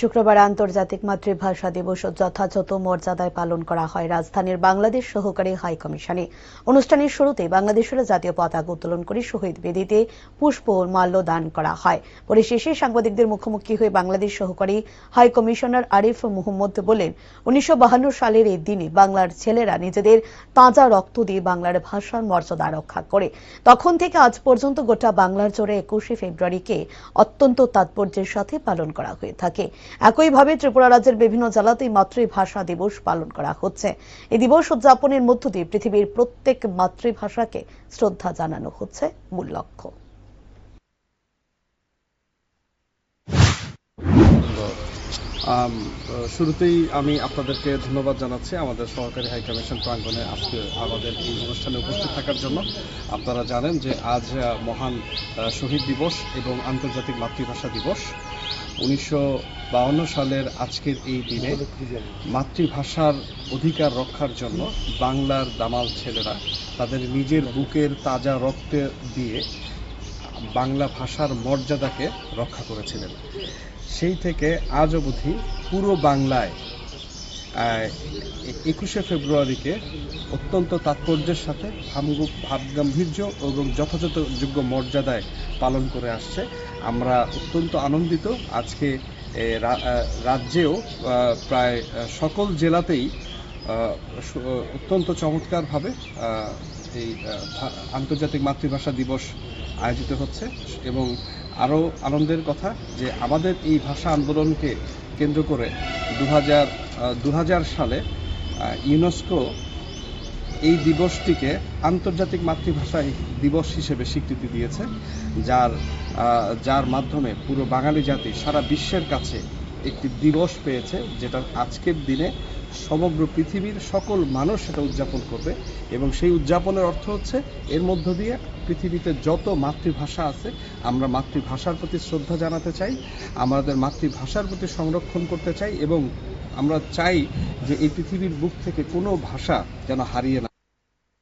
শুক্রবার আন্তর্জাতিক মাতৃভাষা দিবস যথাযথ মর্যাদায় পালন করা হয়। রাজধানীর বাংলাদেশ সহকারী হাই কমিশনে অনুষ্ঠানের শুরুতে বাংলাদেশের জাতীয় পতাকা উত্তোলন করে শহীদ বেদিতে পুষ্প মাল্য দান করা হয়। পরে শেষে সাংবাদিকদের মুখোমুখি হয়ে বাংলাদেশ সহকারী হাই কমিশনার আরিফ মোহাম্মদ বলেন, উনিশশো সালের এই দিনে বাংলার ছেলেরা নিজেদের তাজা রক্ত দিয়ে বাংলার ভাষার মর্যাদা রক্ষা করে। তখন থেকে আজ পর্যন্ত গোটা বাংলার জোরে একুশে ফেব্রুয়ারিকে অত্যন্ত তাৎপর্যের সাথে পালন করা হয়ে থাকে। একইভাবে ত্রিপুরা রাজ্যের বিভিন্ন জেলাতেই মাতৃভাষা দিবস পালন করা হচ্ছে। এই দিবস উদযাপনের মধ্য দিয়ে পৃথিবীর প্রত্যেক মাতৃভাষাকে শ্রদ্ধা জানানো হচ্ছে মূল লক্ষ্য। শুরুতেই আমি আপনাদেরকে ধন্যবাদ জানাচ্ছি আমাদের সহকারী হাই কমিশন প্রাঙ্গণে আজকে আমাদের এই অনুষ্ঠানে উপস্থিত থাকার জন্য। আপনারা জানেন যে আজ মহান শহীদ দিবস এবং আন্তর্জাতিক মাতৃভাষা দিবস। উনিশশো সালের আজকের এই দিনে মাতৃভাষার অধিকার রক্ষার জন্য বাংলার দামাল ছেলেরা তাদের নিজের বুকের তাজা রক্তে দিয়ে বাংলা ভাষার মর্যাদাকে রক্ষা করেছিলেন। সেই থেকে আজ অবধি পুরো বাংলায় একুশে ফেব্রুয়ারিকে অত্যন্ত তাৎপর্যের সাথে ভাবগু- ভাবগাম্ভীর্য এবং যথাযথ যোগ্য মর্যাদায় পালন করে আসছে। আমরা অত্যন্ত আনন্দিত। আজকে রাজ্যেও প্রায় সকল জেলাতেই অত্যন্ত চমৎকারভাবে এই আন্তর্জাতিক মাতৃভাষা দিবস আয়োজিত হচ্ছে এবং আরও আনন্দের কথা যে আমাদের এই ভাষা আন্দোলনকে কেন্দ্র করে দু হাজার হাজার সালে ইউনেস্কো এই দিবসটিকে আন্তর্জাতিক মাতৃভাষা দিবস হিসেবে স্বীকৃতি দিয়েছে, যার যার মাধ্যমে পুরো বাঙালি জাতি সারা বিশ্বের কাছে একটি দিবস পেয়েছে যেটা আজকের দিনে সমগ্র পৃথিবীর সকল মানুষ সেটা উদযাপন করবে। এবং সেই উদযাপনের অর্থ হচ্ছে, এর মধ্য দিয়ে পৃথিবীতে যত মাতৃভাষা আছে, আমরা মাতৃভাষার প্রতি শ্রদ্ধা জানাতে চাই, আমাদের মাতৃভাষার প্রতি সংরক্ষণ করতে চাই এবং আমরা চাই যে এই পৃথিবীর বুক থেকে কোনো ভাষা যেন হারিয়ে না